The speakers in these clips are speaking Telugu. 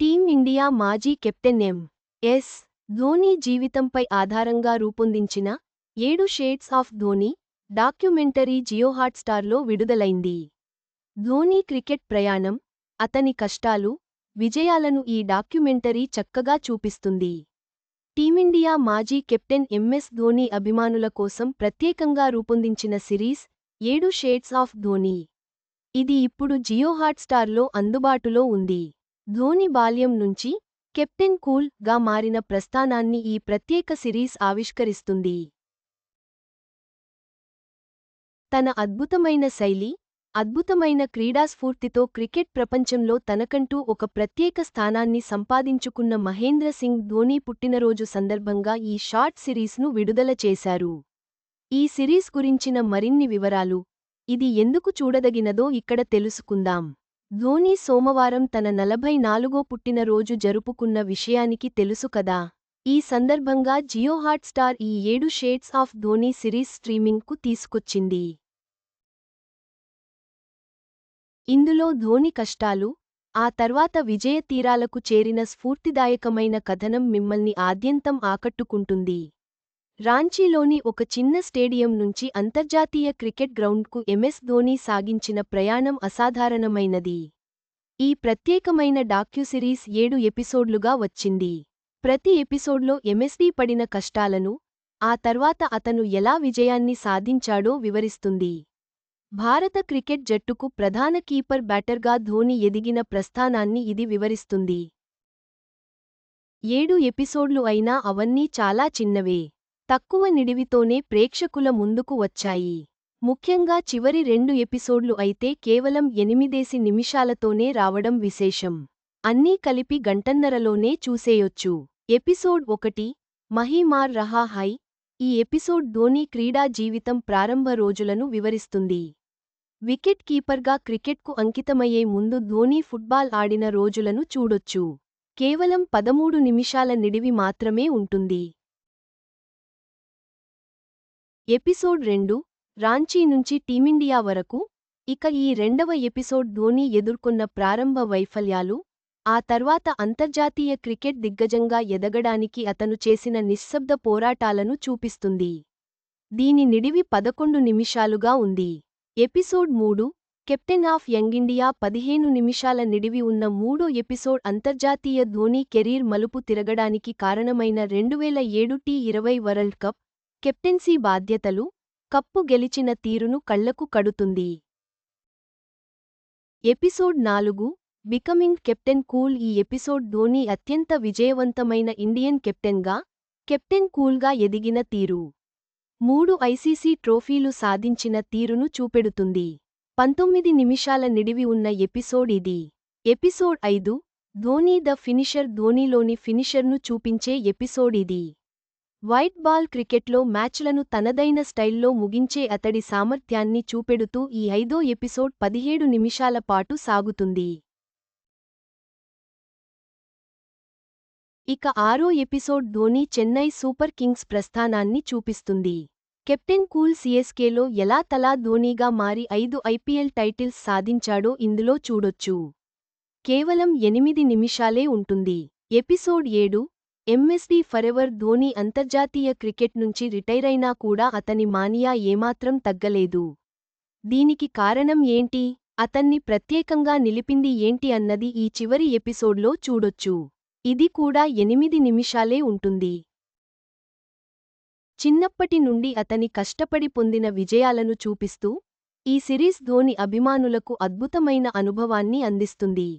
టీమిండియా మాజీ కెప్టెన్ ఎం. ఎస్. ధోనీ జీవితంపై ఆధారంగా రూపొందించిన ఏడు షేడ్స్ ఆఫ్ ధోనీ డాక్యుమెంటరీ జియోహాట్స్టార్లో విడుదలైంది. ధోనీ క్రికెట్ ప్రయాణం అతని కష్టాలు విజయాలను ఈ డాక్యుమెంటరీ చక్కగా చూపిస్తుంది. టీమిండియా మాజీ కెప్టెన్ ఎంఎస్ ధోనీ అభిమానుల కోసం ప్రత్యేకంగా రూపొందించిన సిరీస్ ఏడు షేడ్స్ ఆఫ్ ధోనీ. ఇది ఇప్పుడు జియోహాట్స్టార్లో అందుబాటులో ఉంది. ధోని బాల్యం నుంచి కెప్టెన్ కూల్గా మారిన ప్రస్థానాన్ని ఈ ప్రత్యేక సిరీస్ ఆవిష్కరిస్తుంది. తన అద్భుతమైన శైలి అద్భుతమైన క్రీడాస్ఫూర్తితో క్రికెట్ ప్రపంచంలో తనకంటూ ఒక ప్రత్యేక స్థానాన్ని సంపాదించుకున్న మహేంద్ర సింగ్ ధోని పుట్టినరోజు సందర్భంగా ఈ షార్ట్ సిరీస్ను విడుదల చేశారు. ఈ సిరీస్ గురించిన మరిన్ని వివరాలు ఇది ఎందుకు చూడదగినదో ఇక్కడ తెలుసుకుందాం. ధోని సోమవారం తన నలభై నాలుగో పుట్టినరోజు జరుపుకున్న విషయానికి తెలుసు కదా. ఈ సందర్భంగా జియో హాట్స్టార్ ఈ ఏడు షేడ్స్ ఆఫ్ ధోని సిరీస్ స్ట్రీమింగ్కు తీసుకొచ్చింది. ఇందులో ధోని కష్టాలు ఆ తర్వాత విజయ తీరాలకు చేరిన స్ఫూర్తిదాయకమైన కథనం మిమ్మల్ని ఆద్యంతం ఆకట్టుకుంటుంది. రాంచీలోని ఒక చిన్న స్టేడియం నుంచి అంతర్జాతీయ క్రికెట్ గ్రౌండ్కు ఎంఎస్ ధోని సాగించిన ప్రయాణం అసాధారణమైనది. ఈ ప్రత్యేకమైన డాక్యుసిరీస్ ఏడు ఎపిసోడ్లుగా వచ్చింది. ప్రతి ఎపిసోడ్లో ఎంఎస్డీ పడిన కష్టాలను ఆ తర్వాత అతను ఎలా విజయాన్ని సాధించాడో వివరిస్తుంది. భారత క్రికెట్ జట్టుకు ప్రధాన కీపర్ బ్యాటర్గా ధోని ఎదిగిన ప్రస్థానాన్ని ఇది వివరిస్తుంది. ఏడు ఎపిసోడ్లు అయినా అవన్నీ చాలా చిన్నవే. తక్కువ నిడివితోనే ప్రేక్షకుల ముందుకు వచ్చాయి. ముఖ్యంగా చివరి రెండు ఎపిసోడ్లు అయితే కేవలం ఎనిమిదేసి నిమిషాలతోనే రావడం విశేషం. అన్నీ కలిపి గంటన్నరలోనే చూసేయొచ్చు. ఎపిసోడ్ ఒకటి మహీమార్ రహా హై ఈ ఎపిసోడ్ ధోని క్రీడా జీవితం ప్రారంభ రోజులను వివరిస్తుంది. వికెట్ కీపర్గా క్రికెట్కు అంకితమయ్యే ముందు ధోని ఫుట్బాల్ ఆడిన రోజులను చూడొచ్చు. కేవలం పదమూడు నిమిషాల నిడివి మాత్రమే ఉంటుంది. ఎపిసోడ్ రెండు రాంచీ నుంచి టీమిండియా వరకు. ఇక ఈ రెండవ ఎపిసోడ్ ధోని ఎదుర్కొన్న ప్రారంభ వైఫల్యాలు ఆ తర్వాత అంతర్జాతీయ క్రికెట్ దిగ్గజంగా ఎదగడానికి అతను చేసిన నిశ్శబ్ద పోరాటాలను చూపిస్తుంది. దీని నిడివి పదకొండు నిమిషాలుగా ఉంది. ఎపిసోడ్ మూడు కెప్టెన్ ఆఫ్ యంగిండియా పదిహేను నిమిషాల నిడివి ఉన్న మూడో ఎపిసోడ్ అంతర్జాతీయ ధోని కెరీర్ మలుపు తిరగడానికి కారణమైన రెండువేల ఏడు టీ ఇరవై వరల్డ్ కప్ కెప్టెన్సీ బాధ్యతలు కప్పు గెలిచిన తీరును కళ్ళకు కడుతుంది. ఎపిసోడ్ నాలుగు బికమింగ్ కెప్టెన్ కూల్ ఈ ఎపిసోడ్ ధోని అత్యంత విజయవంతమైన ఇండియన్ కెప్టెన్గా కెప్టెన్ కూల్గా ఎదిగిన తీరు. మూడు ఐసీసీ ట్రోఫీలు సాధించిన తీరును చూపెడుతుంది. పంతొమ్మిది నిమిషాల నిడివి ఉన్న ఎపిసోడ్ ఇది. ఎపిసోడ్ ఐదు ధోనీ ద ఫినిషర్ ధోనీలోని ఫినిషర్ను చూపించే ఎపిసోడ్ ఇది. వైట్ బాల్ క్రికెట్లో మ్యాచ్లను తనదైన స్టైల్లో ముగించే అతడి సామర్థ్యాన్ని చూపెడుతూ ఈ ఐదో ఎపిసోడ్ పదిహేడు నిమిషాల పాటు సాగుతుంది. ఇక ఆరో episode Dhoni Chennai super kings ప్రస్థానాన్ని చూపిస్తుంది. కెప్టెన్ కూల్ సిఎస్కేలో ఎలా తలా ధోనీగా మారి ఐదు ఐపీఎల్ టైటిల్స్ సాధించాడో ఇందులో చూడొచ్చు. కేవలం ఎనిమిది నిమిషాలే ఉంటుంది. ఎపిసోడ్ ఏడు ఎంఎస్డీ ఫరెవర్ ధోని అంతర్జాతీయ క్రికెట్ నుంచి రిటైరైనా కూడా అతని మానియా ఏమాత్రం తగ్గలేదు. దీనికి కారణం ఏంటి? అతన్ని ప్రత్యేకంగా నిలిపింది ఏంటి అన్నది ఈ చివరి ఎపిసోడ్లో చూడొచ్చు. ఇది కూడా ఎనిమిది నిమిషాలే ఉంటుంది. చిన్నప్పటి నుండి అతని కష్టపడి పొందిన విజయాలను చూపిస్తూ ఈ సిరీస్ ధోని అభిమానులకు అద్భుతమైన అనుభవాన్ని అందిస్తుంది.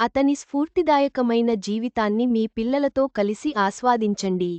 అతని స్ఫూర్తిదాయకమైన జీవితాన్ని మీ పిల్లలతో కలిసి ఆస్వాదించండి.